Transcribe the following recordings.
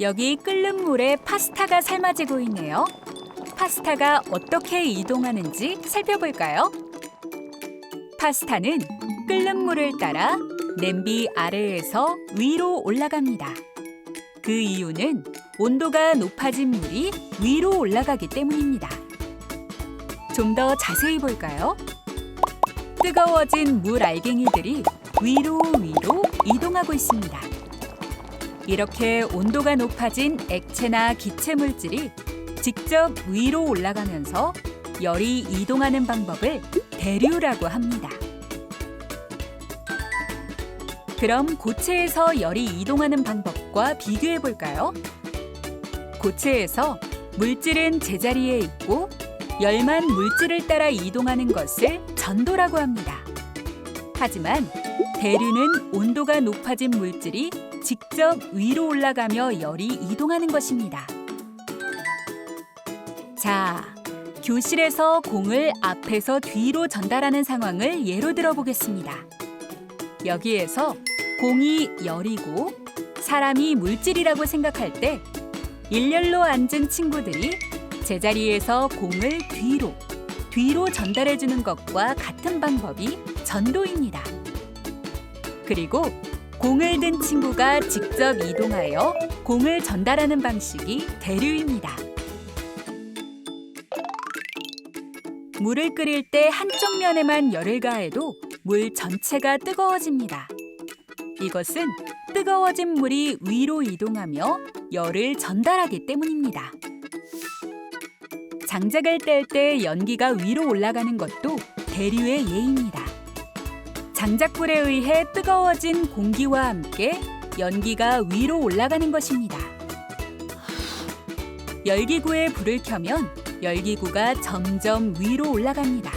여기 끓는 물에 파스타가 삶아지고 있네요. 파스타가 어떻게 이동하는지 살펴볼까요? 파스타는 끓는 물을 따라 냄비 아래에서 위로 올라갑니다. 그 이유는 온도가 높아진 물이 위로 올라가기 때문입니다. 좀 더 자세히 볼까요? 뜨거워진 물 알갱이들이 위로 위로 이동하고 있습니다. 이렇게 온도가 높아진 액체나 기체 물질이 직접 위로 올라가면서 열이 이동하는 방법을 대류라고 합니다. 그럼 고체에서 열이 이동하는 방법과 비교해 볼까요? 고체에서 물질은 제자리에 있고 열만 물질을 따라 이동하는 것을 전도라고 합니다. 하지만 대류는 온도가 높아진 물질이 직접 위로 올라가며 열이 이동하는 것입니다. 자, 교실에서 공을 앞에서 뒤로 전달하는 상황을 예로 들어보겠습니다. 여기에서 공이 열이고 사람이 물질이라고 생각할 때 일렬로 앉은 친구들이 제자리에서 공을 뒤로, 뒤로 전달해 주는 것과 같은 방법이 전도입니다. 그리고 공을 든 친구가 직접 이동하여 공을 전달하는 방식이 대류입니다. 물을 끓일 때 한쪽 면에만 열을 가해도 물 전체가 뜨거워집니다. 이것은 뜨거워진 물이 위로 이동하며 열을 전달하기 때문입니다. 장작을 뗄 때 연기가 위로 올라가는 것도 대류의 예입니다. 장작불에 의해 뜨거워진 공기와 함께 연기가 위로 올라가는 것입니다. 열기구에 불을 켜면 열기구가 점점 위로 올라갑니다.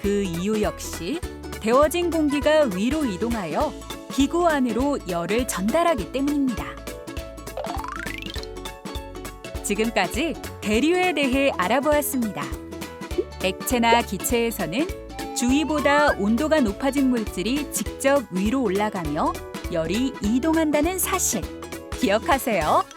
그 이유 역시 데워진 공기가 위로 이동하여 기구 안으로 열을 전달하기 때문입니다. 지금까지 대류에 대해 알아보았습니다. 액체나 기체에서는 주위보다 온도가 높아진 물질이 직접 위로 올라가며 열이 이동한다는 사실 기억하세요.